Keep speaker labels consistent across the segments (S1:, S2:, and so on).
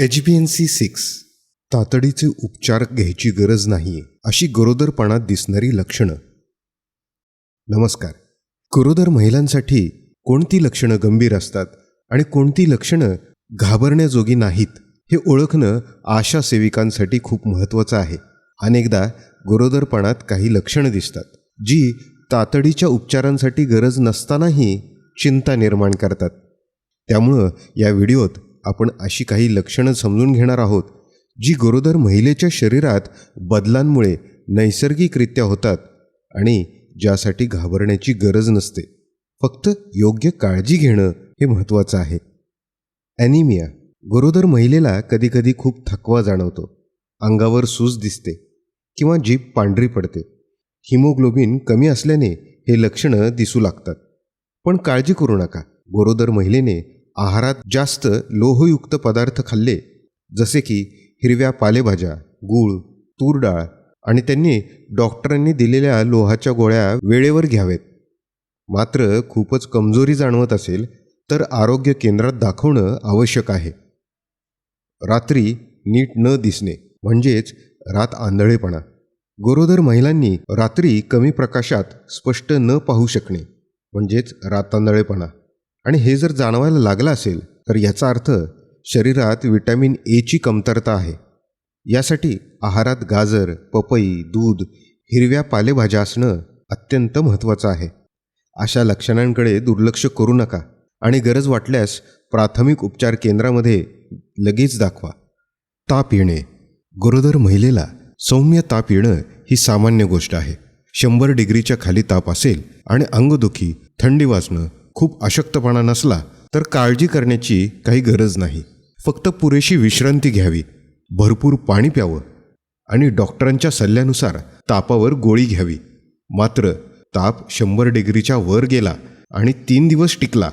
S1: H B N C six तातडीचे उपचार घ्यायची गरज नाही अशी गरोदरपणात दिसणारी लक्षणं. नमस्कार. गरोदर महिलांसाठी कोणती लक्षणं गंभीर असतात आणि कोणती लक्षणं घाबरण्याजोगी नाहीत हे ओळखणं आशा सेविकांसाठी खूप महत्त्वाचं आहे. अनेकदा गरोदरपणात काही लक्षणं दिसतात जी तातडीच्या उपचारांसाठी गरज नसतानाही चिंता निर्माण करतात. त्यामुळं या व्हिडिओत आपण अशी काही लक्षणं समजून घेणार आहोत जी गरोदर महिलेच्या शरीरात बदलांमुळे नैसर्गिकरित्या होतात आणि ज्यासाठी घाबरण्याची गरज नसते. फक्त योग्य काळजी घेणं हे महत्त्वाचं आहे. ॲनिमिया गरोदर महिलेला कधीकधी खूप थकवा जाणवतो. अंगावर सूज दिसते किंवा जीभ पांढरी पडते. हिमोग्लोबिन कमी असल्याने हे लक्षणं दिसू लागतात. पण काळजी करू नका. गरोदर महिलेने आहारात जास्त लोहयुक्त पदार्थ खाल्ले जसे की हिरव्या पालेभाज्या गूळ तूर डाळ आणि त्यांनी डॉक्टरांनी दिलेल्या लोहाच्या गोळ्या वेळेवर घ्यावेत. मात्र खूपच कमजोरी जाणवत असेल तर आरोग्य केंद्रात दाखवणं आवश्यक आहे. रात्री नीट न दिसणे म्हणजेच रात आंधळेपणा. गरोदर महिलांनी रात्री कमी प्रकाशात स्पष्ट न पाहू शकणे म्हणजेच रातांधळेपणा आणि हे जर जाणवायला लागलं असेल तर याचा अर्थ शरीरात विटॅमिन एची कमतरता आहे. यासाठी आहारात गाजर पपई दूध हिरव्या पालेभाज्या असणं अत्यंत महत्त्वाचं आहे. अशा लक्षणांकडे दुर्लक्ष करू नका आणि गरज वाटल्यास प्राथमिक उपचार केंद्रामध्ये लगेच दाखवा. ताप येणे. गरोदर महिलेला सौम्य ताप येणं ही सामान्य गोष्ट आहे. शंभर डिग्रीच्या खाली ताप असेल आणि अंगदुखी थंडी वाजणं खूप अशक्तपणा नसला तर काळजी करण्याची काही गरज नाही. फक्त पुरेशी विश्रांती घ्यावी भरपूर पाणी प्यावं आणि डॉक्टरांच्या सल्ल्यानुसार तापावर गोळी घ्यावी. मात्र ताप शंभर डिग्रीच्या वर गेला आणि तीन दिवस टिकला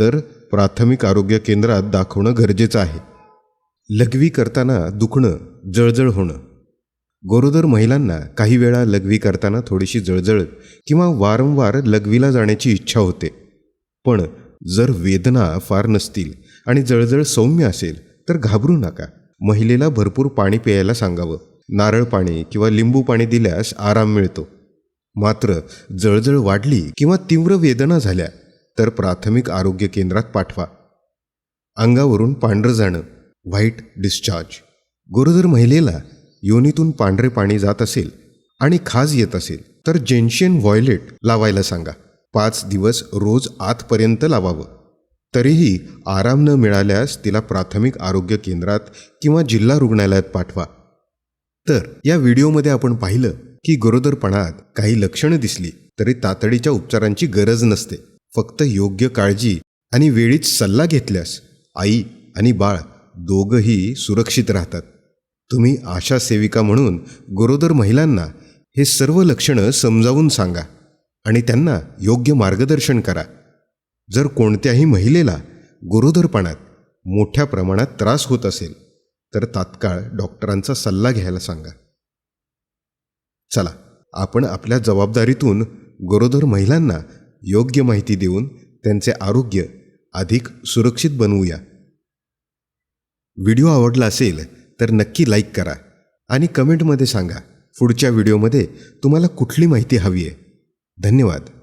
S1: तर प्राथमिक आरोग्य केंद्रात दाखवणं गरजेचं आहे. लघवी करताना दुखणं जळजळ होणं. गरोदर महिलांना काही वेळा लघवी करताना थोडीशी जळजळ किंवा वारंवार लघवीला जाण्याची इच्छा होते. पण जर वेदना फार नसतील आणि जळजळ सौम्य असेल तर घाबरू नका. महिलेला भरपूर पाणी प्यायला सांगावं. नारळ पाणी किंवा लिंबू पाणी दिल्यास आराम मिळतो. मात्र जळजळ वाढली किंवा तीव्र वेदना झाल्या तर प्राथमिक आरोग्य केंद्रात पाठवा. अंगावरून पांढरं जाणं. White discharge. गरोदर महिलेला योनीतून पांढरे पाणी जात असेल आणि खाज येत असेल तर जेन्शियन व्हॉयलेट लावायला सांगा. पाच दिवस रोज आतपर्यंत लावावं. तरीही आराम न मिळाल्यास तिला प्राथमिक आरोग्य केंद्रात किंवा जिल्हा रुग्णालयात पाठवा. तर या व्हिडिओमध्ये आपण पाहिलं की गरोदरपणात काही लक्षणं दिसली तरी तातडीच्या उपचारांची गरज नसते. फक्त योग्य काळजी आणि वेळीच सल्ला घेतल्यास आई आणि बाळ दोघंही सुरक्षित राहतात. तुम्ही आशा सेविका म्हणून गरोदर महिलांना हे सर्व लक्षणं समजावून सांगा. आणि त्यांना योग्य मार्गदर्शन करा. जर कोणत्याही महिलेला गरोदरपणात मोठ्या प्रमाणात त्रास होत असेल तर तात्काळ डॉक्टरांचा सल्ला घ्यायला सांगा. चला आपण आपल्या जबाबदारीतून गरोदर महिलांना योग्य माहिती देऊन त्यांचे आरोग्य अधिक सुरक्षित बनवूया. व्हिडिओ आवडला असेल तर नक्की लाईक करा आणि कमेंटमध्ये सांगा पुढच्या व्हिडिओमध्ये तुम्हाला कुठली माहिती हवी आहे? धन्यवाद.